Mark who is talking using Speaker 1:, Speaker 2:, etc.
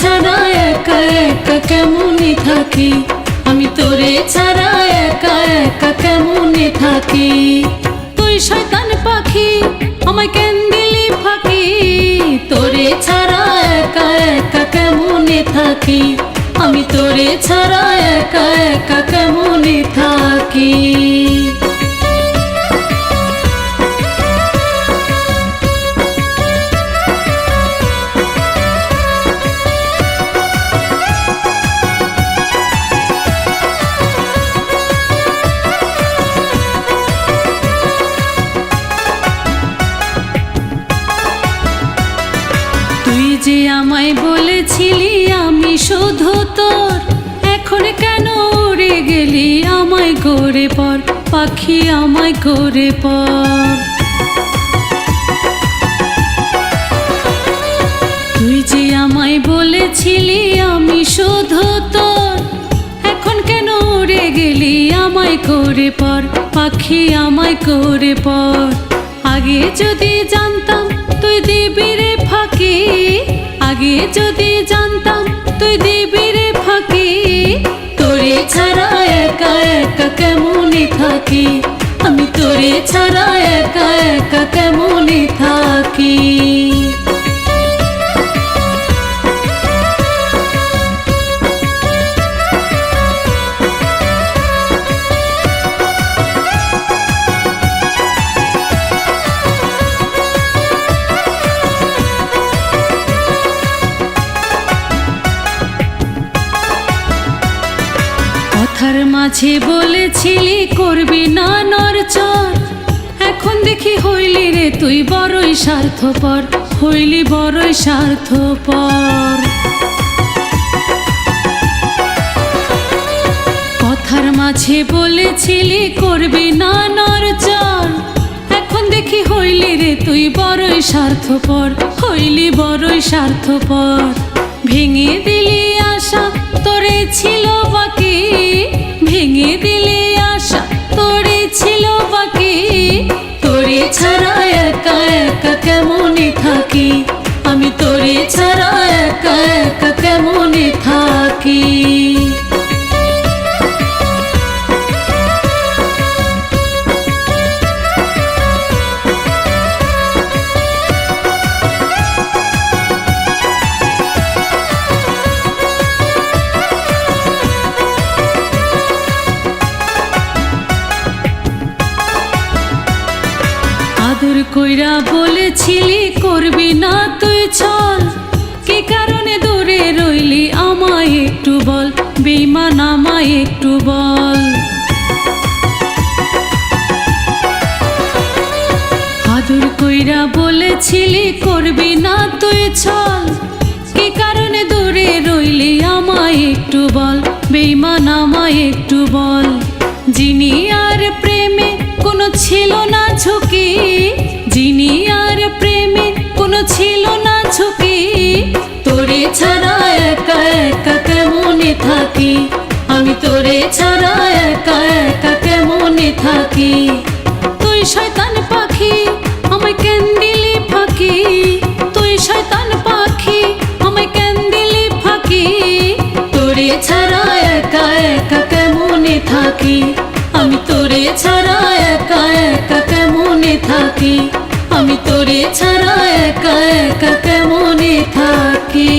Speaker 1: ছাড়া একা একা কেমনে থাকি? আমি তোরে ছাড়া একা একা কেমনে থাকি? তুই শয়তান পাখি, আমায় কেন দিলি ফাঁকি? তোরে ছাড়া একা একা কেমনে থাকি? আমি তোরে ছাড়া একা একা কেমনে থাকি? যে আমায় বলেছিলি আমি শুধু তোর। এখন কেন উড়ে গেলি আমায় করে পর? পাখি আমায় করে পর। তুই যে আমায় বলেছিলি আমি শুধু তোর। এখন কেন উড়ে গেলি আমায় করে পর? পাখি আমায় করে পর। আগে যদি জানতাম তুই দিবি রে ফাঁকি? আগে যদি জানতাম তুই দিবি রে ফাঁকি। তোরে ছাড়া একা একা কেমনে থাকি? আমি তোরে ছাড়া একা একা কেমনে থাকি? মাঝে বলেছিলি করবি না নরচর। এখন দেখি হইলি রে তুই বড়ই স্বার্থপর, হইলি বড়ই স্বার্থপর। কথার মাঝে বলেছিলি করবি না নরচর। এখন দেখি হইলি রে তুই বড়ই স্বার্থপর, হইলি বড়ই স্বার্থপর। ভেঙে দিলি আশা, তোরে ছিল বাকি থাকি আমি তোরে ছাড়া একা একা কেমনে থাকি? আদর কইরা বলেছিলি, করবি না তুই ছল কি কারণে দূরে রইলি, আমায় একটু বল বেইমান আমায় একটু বল। আদর কইরা বলেছিলি, করবি না তুই ছল কি কারণে দূরে রইলি, আমায় একটু বল বেইমান আমায় একটু বল। যিনি আর প্রেমে কোনো ছিল না ঝুঁকি, যিনি আর প্রেমে কোনো ছিল না ঝুঁকি, তোরে ছাড়া একা একা কেমনে থাকি? আমি তোরে ছাড়া একা একা কেমনে থাকি? তুই শয়তান পাখি, আমায় কেন দিলি ফাঁকি? তুই শয়তান পাখি, আমায় কেন দিলি ফাঁকি? তোরে ছাড়া একা একা কেমনে থাকি? আমি তোরে ছাড়া একা একা কেমনে থাকি? আমি তোরে ছাড়া একা একা কেমনে থাকি?